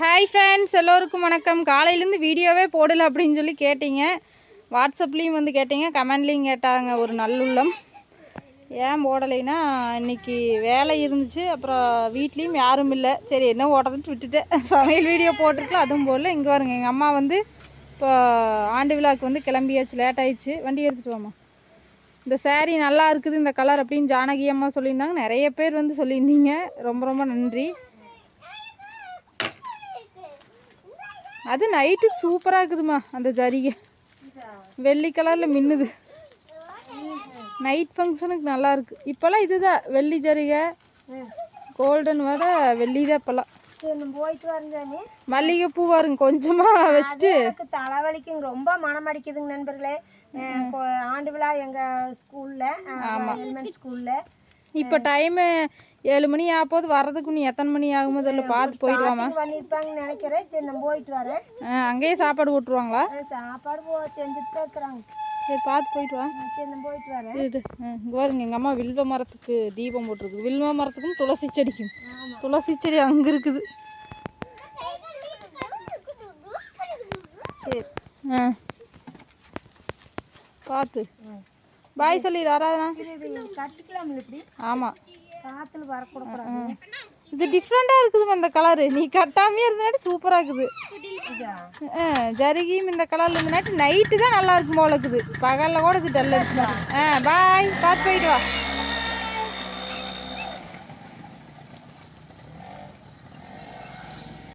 Hi friends எல்லோருக்கும் வணக்கம். காலையிலேருந்து வீடியோவே போடலை அப்படின்னு சொல்லி கேட்டீங்க. வாட்ஸ்அப்லேயும் வந்து கேட்டீங்க கமெண்ட்லேயும் கேட்டாங்க ஒரு நல்லுள்ளம். ஏன் போடலைன்னா இன்னைக்கு வேலை இருந்துச்சு அப்புறம் வீட்லேயும் யாரும் இல்லை. சரி என்ன ஓடுறதுன்னு விட்டுட்டேன். சமையல் வீடியோ போட்டிருக்கலாம் அதுவும் போடல. இங்கே வருங்க எங்கள் அம்மா வந்து இப்போ ஆண்டு விழாக்கு வந்து கிளம்பியாச்சு லேட் ஆயிடுச்சு. வண்டி எடுத்துகிட்டு வாமா இந்த சேரீ நல்லா இருக்குது இந்த கலர் அப்படின்னு ஜானகி அம்மா சொல்லியிருந்தாங்க. நிறைய பேர் வந்து சொல்லியிருந்தீங்க. ரொம்ப ரொம்ப நன்றி. அது நைட்டுக்கு சூப்பராக இருக்குதுமா அந்த ஜரிகை. வெள்ளி கலரில் மின்னுது. நைட் ஃபங்க்ஷனுக்கு நல்லா இருக்கு. இப்போல்லாம் இதுதான் வெள்ளி ஜரிகை. கோல்டன் வர வெள்ளி தான் இப்போல்லாம். போயிட்டு வரேன் மல்லிகைப்பூ வருங்க கொஞ்சமாக வச்சுட்டு. எனக்கு தலைவலிக்குங்க ரொம்ப மனம் அடிக்குதுங்க நண்பர்களே. ஆண்டு விழா எங்கள் ஸ்கூலில் எலிமெண்ட் ஸ்கூலில் இப்போ டைமு ஏழு மணி ஆகும்போது வர்றதுக்கு நீ எத்தனை மணி ஆகும்போது இல்லை பார்த்து போயிட்டு வாமா பண்ணியிருப்பாங்கன்னு நினைக்கிறேன். சரி நான் போயிட்டு வரேன். அங்கேயே சாப்பாடு போட்டுருவாங்களா சாப்பாடு போ செஞ்சுட்டு இருக்கிறாங்க. சரி பார்த்து போயிட்டு வா. சரி நான் போயிட்டு வரேன். இங்க பாருங்க எங்கள் அம்மா வில்வ மரத்துக்கு தீபம் போட்டிருக்குது வில்வ மரத்துக்கும் துளசி செடிக்கும். துளசி செடி அங்கே இருக்குது. சரி. ஆ பார்த்து. பாய் சொல்லிடு ஆராதனா இது ஆமாம் காற்றுல வரக்கூடாது இது டிஃப்ரெண்ட்டாக இருக்குதுமா இந்த கலரு நீ கட்டாமே இருந்தனாட்டி சூப்பராக இருக்குது. ஜருகியும் இந்த கலரில் இருந்தனாட்டி நைட்டு தான் நல்லா இருக்கும் போல இருக்குது. பகலில் கூட இது டல் அடிச்சு ஆ பாய் பார்த்து போயிட்டு வா.